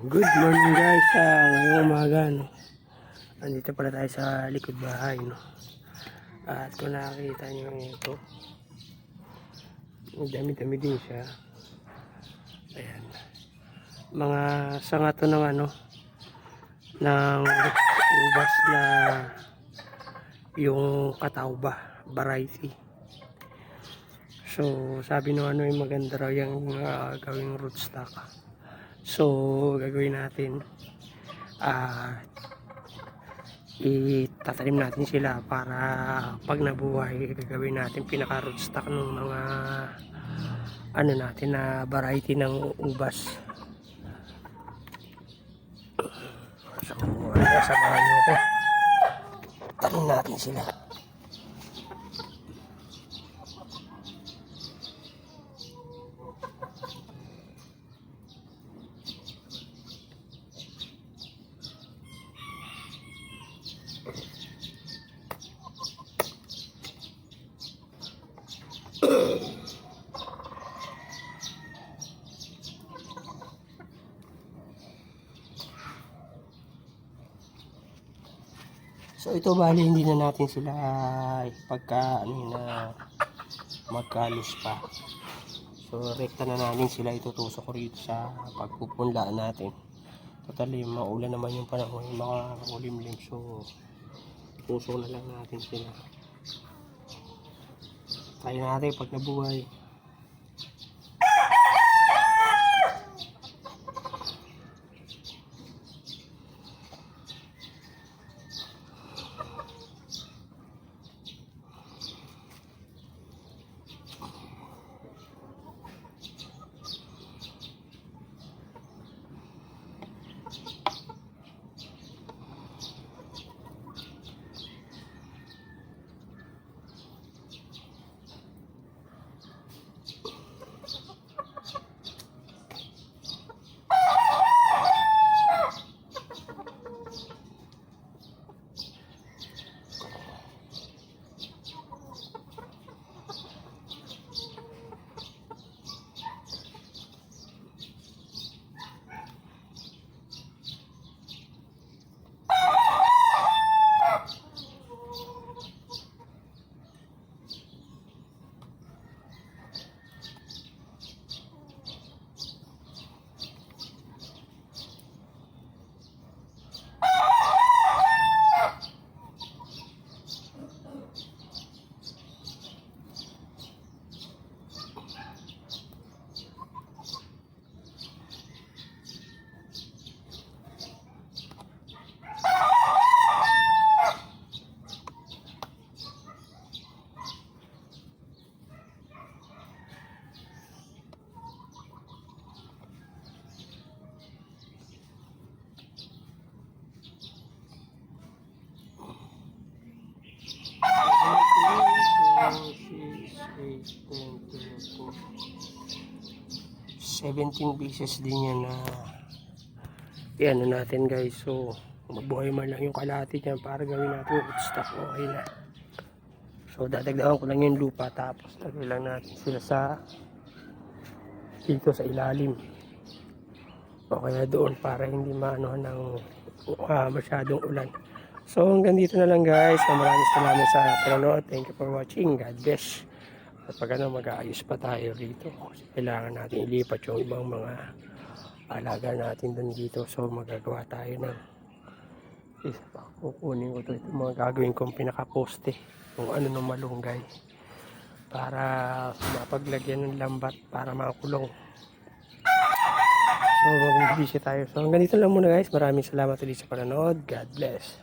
Good morning guys sa ngayong umaga no. Andito pala tayo sa likod bahay no. At kung nakakita nyo ito, dami-dami din siya. Ayan. Mga sanga to ng ano, ng ubas na yung katawba, variety. So, sabi nung ano yung maganda raw yung uh, gawing rootstock. So, gagawin natin ah itatanim natin sila para pag nabuhay gagawin natin pinaka rootstock ng mga ano natin na variety ng ubas. So, samahan nyo ko. Tanim natin sila. So ito bali hindi na natin sila pagka ano na magkalis pa. So rekta na natin sila itutusok rito sa pagpupunlaan natin. Totally maulan naman yung panahon, yung mga ulimlim. So tusok na lang natin sila. Tayo natin pag nabuhay. Seventeen pieces din yan na yan na natin guys. So, mabuhay man lang yung kalahati niyan para gawin natin yung stock. Okay na. So, dadagdagan ko lang yung lupa tapos lagay lang natin sila sa dito sa ilalim. O kaya doon para hindi maano ng ah, masyadong ulan. So hanggang dito na lang guys. So, maraming salamat sa panonood. Thank you for watching. God bless. At pag ano, mag-aayos pa tayo rito. Kailangan natin ilipat yung ibang mga alaga natin dun dito. So magagawa tayo ng isa pa. Kukunin ko to ito mga gagawin kong pinaka-poste. Kung ano ng malunggay. Para mapaglagyan ng lambat para makulong. So, mag-busy tayo. So, hanggang dito lang muna guys. Maraming salamat ulit sa panonood. God bless.